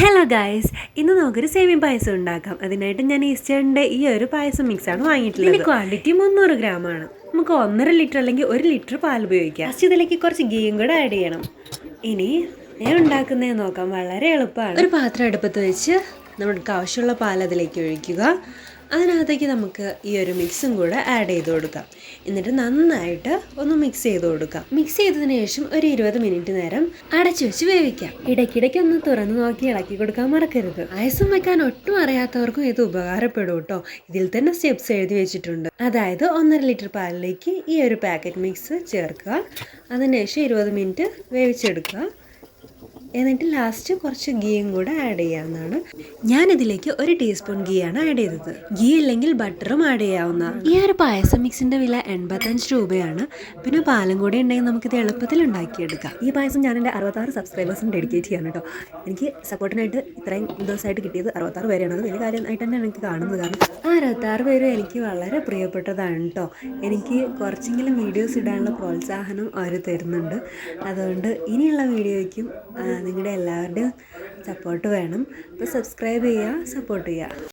Hello guys ഇന്ന് നമുക്കൊരു സേമിയ പായസം ഉണ്ടാക്കാം. അതിനായിട്ട് ഞാൻ ഈസ്റ്റേണിന്റെ ഈ ഒരു പായസം മിക്സാണ് വാങ്ങിയിട്ടുള്ളത്. ഇതിന്റെ ക്വാണ്ടിറ്റി മുന്നൂറ് ഗ്രാമാണ് നമുക്ക് ഒന്നര ലിറ്റർ അല്ലെങ്കിൽ ഒരു ലിറ്റർ പാൽ ഉപയോഗിക്കാം. ഫസ്റ്റ് ഇതിലേക്ക് കുറച്ച് ഗീയും കൂടെ ആഡ് ചെയ്യണം. ഇനി ഞാൻ ഉണ്ടാക്കുന്നത് നോക്കാം വളരെ എളുപ്പമാണ്. ഒരു പാത്രം അടുപ്പത്ത് വെച്ച് നമുക്ക് ആവശ്യമുള്ള പാൽ അതിലേക്ക് ഒഴിക്കുക. അതിനകത്തേക്ക് നമുക്ക് ഈ ഒരു മിക്സും കൂടെ ആഡ് ചെയ്ത് കൊടുക്കാം. എന്നിട്ട് നന്നായിട്ട് ഒന്ന് മിക്സ് ചെയ്ത് കൊടുക്കാം. മിക്സ് ചെയ്തതിന് ശേഷം ഒരു ഇരുപത് മിനിറ്റ് നേരം അടച്ചു വെച്ച് വേവിക്കാം. ഇടയ്ക്കിടയ്ക്ക് ഒന്ന് തുറന്ന് നോക്കി ഇളക്കി കൊടുക്കാൻ മറക്കരുത്. ആയസം വെക്കാൻ ഒട്ടും അറിയാത്തവർക്കും ഇത് ഉപകാരപ്പെടും കേട്ടോ ഇതിൽ തന്നെ സ്റ്റെപ്സ് എഴുതി വെച്ചിട്ടുണ്ട്. അതായത് ഒന്നര ലിറ്റർ പാലിലേക്ക് ഈ ഒരു പാക്കറ്റ് മിക്സ് ചേർക്കുക. അതിനുശേഷം ഇരുപത് മിനിറ്റ് വേവിച്ചെടുക്കുക. എന്നിട്ട് ലാസ്റ്റ് കുറച്ച് ഗീയും കൂടെ ആഡ് ചെയ്യാവുന്നതാണ്. ഞാനിതിലേക്ക് ഒരു ടീസ്പൂൺ ഗീ ആണ് ആഡ് ചെയ്തത്. ഗീ ഇല്ലെങ്കിൽ ബട്ടറും ആഡ് ചെയ്യാവുന്നതാണ് ഈ ഒരു പായസം മിക്സിന്റെ വില എൺപത്തഞ്ച് രൂപയാണ്. പിന്നെ പാലും കൂടി ഉണ്ടെങ്കിൽ നമുക്കിത് എളുപ്പത്തിൽ ഉണ്ടാക്കിയെടുക്കാം. ഈ പായസം ഞാൻ എന്റെ അറുപത്താറ് സബ്സ്ക്രൈബേഴ്സിന് ഡെഡിക്കേറ്റ് ചെയ്യാണ് കേട്ടോ എനിക്ക് സപ്പോർട്ടിനായിട്ട് ഇത്രയും ദിവസമായിട്ട് കിട്ടിയത് അറുപത്താറ് പേരെയാണ് അത് വലിയ കാര്യമായിട്ട് തന്നെ എനിക്ക് കാണുന്നത്. കാരണം ആ അറുപത്താറ് പേരും എനിക്ക് വളരെ പ്രിയപ്പെട്ടതാണ് കേട്ടോ എനിക്ക് കുറച്ചെങ്കിലും വീഡിയോസ് ഇടാനുള്ള പ്രോത്സാഹനം അവർ തരുന്നുണ്ട്. അതുകൊണ്ട് ഇനിയുള്ള വീഡിയോയ്ക്കും നിങ്ങളുടെ എല്ലാവരുടെയും സപ്പോർട്ട് വേണം. അപ്പോൾ സബ്സ്ക്രൈബ് ചെയ്യുക സപ്പോർട്ട് ചെയ്യുക.